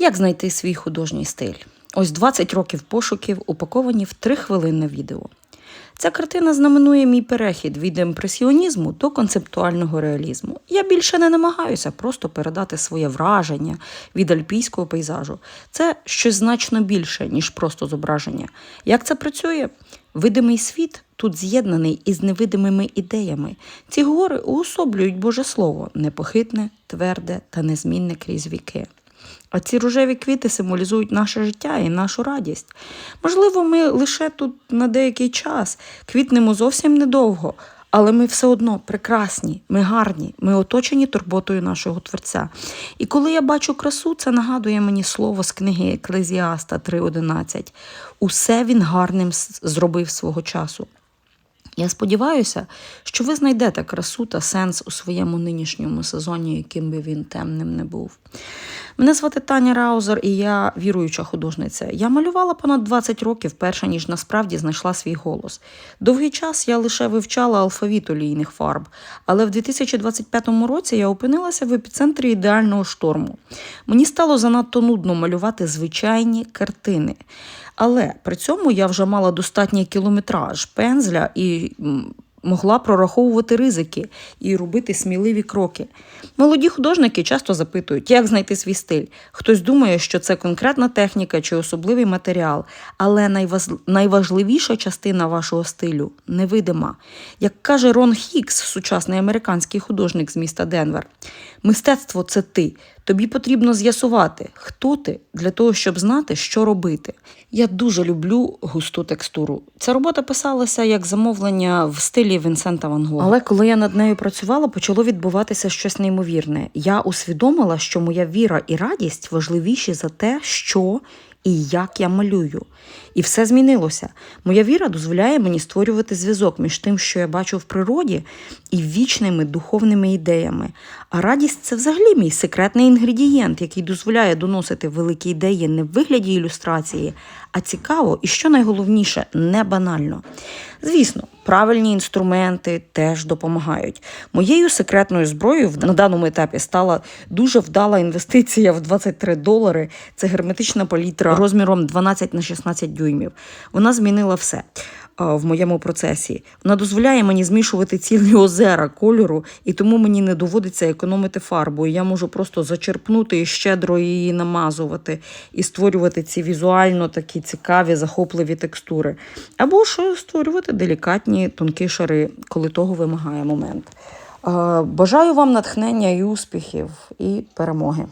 Як знайти свій художній стиль? Ось 20 років пошуків, упаковані в 3 хвилинне відео. Ця картина знаменує мій перехід від імпресіонізму до концептуального реалізму. Я більше не намагаюся просто передати своє враження від альпійського пейзажу. Це щось значно більше, ніж просто зображення. Як це працює? Видимий світ тут з'єднаний із невидимими ідеями. Ці гори уособлюють Боже Слово, непохитне, тверде та незмінне крізь віки. А ці рожеві квіти символізують наше життя і нашу радість. Можливо, ми лише тут на деякий час квітнемо зовсім недовго, але ми все одно прекрасні, ми гарні, ми оточені турботою нашого Творця. І коли я бачу красу, це нагадує мені слово з книги Еклезіаста 3.11. Усе він гарним зробив свого часу. Я сподіваюся, що ви знайдете красу та сенс у своєму нинішньому сезоні, яким би він темним не був. Мене звати Таня Раузер, і я віруюча художниця. Я малювала понад 20 років, перше ніж насправді знайшла свій голос. Довгий час я лише вивчала алфавіт олійних фарб, але в 2025 році я опинилася в епіцентрі ідеального шторму. Мені стало занадто нудно малювати звичайні картини. Але при цьому я вже мала достатній кілометраж пензля і могла прораховувати ризики і робити сміливі кроки. Молоді художники часто запитують, як знайти свій стиль. Хтось думає, що це конкретна техніка чи особливий матеріал, але найважливіша частина вашого стилю невидима. Як каже Рон Хікс, сучасний американський художник з міста Денвер, мистецтво це ти. Тобі потрібно з'ясувати, хто ти для того, щоб знати, що робити. Я дуже люблю густу текстуру. Ця робота писалася як замовлення в стилі Вінсента Ван Гога. Але коли я над нею працювала, почало відбуватися щось неймовірне. Я усвідомила, що моя віра і радість важливіші за те, що і як я малюю. І все змінилося. Моя віра дозволяє мені створювати зв'язок між тим, що я бачу в природі, і вічними духовними ідеями. А радість це взагалі мій секретний інгредієнт, який дозволяє доносити великі ідеї не в вигляді ілюстрації, а цікаво і, що найголовніше, не банально. Звісно, правильні інструменти теж допомагають. Моєю секретною зброєю на даному етапі стала дуже вдала інвестиція в 23 долари. Це герметична палітра розміром 12 на 16 дюймів. Вона змінила все в моєму процесі. Вона дозволяє мені змішувати цілі озера кольору, і тому мені не доводиться економити фарбу. Я можу просто зачерпнути і щедро її намазувати і створювати ці візуально такі цікаві, захопливі текстури. Або ж створювати делікатні тонкі шари, коли того вимагає момент. Бажаю вам натхнення і успіхів і перемоги.